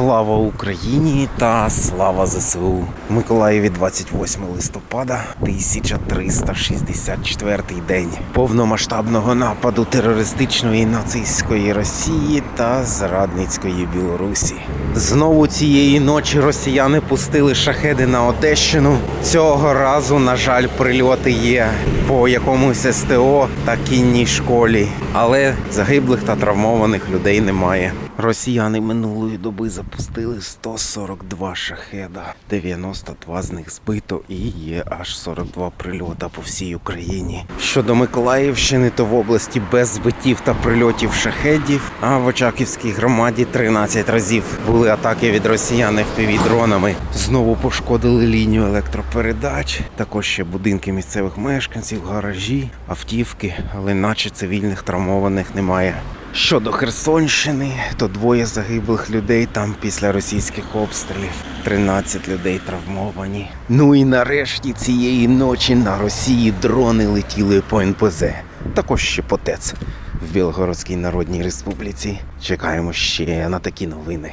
Слава Україні та слава ЗСУ. В Миколаєві 28 листопада 1364 день повномасштабного нападу терористичної нацистської Росії та зрадницької Білорусі. Знову цієї ночі росіяни пустили шахеди на Одещину. Цього разу, на жаль, прильоти є по якомусь СТО та кінній школі, але загиблих та травмованих людей немає. Росіяни минулої доби запустили 142 шахеда, 92 з них збито і є аж 42 прильота по всій Україні. Щодо Миколаївщини, то в області без збиттів та прильотів шахедів, а в Очаківській громаді 13 разів були атаки від росіян FPV-дронами. Знову пошкодили лінію електропередач, також ще будинки місцевих мешканців, гаражі, автівки, але наче цивільних травмованих немає. Щодо Херсонщини, то двоє загиблих людей там після російських обстрілів, 13 людей травмовані. Ну і нарешті цієї ночі на Росії дрони летіли по НПЗ. Також ще по ТЕЦ в Білгородській Народній Республіці. Чекаємо ще на такі новини.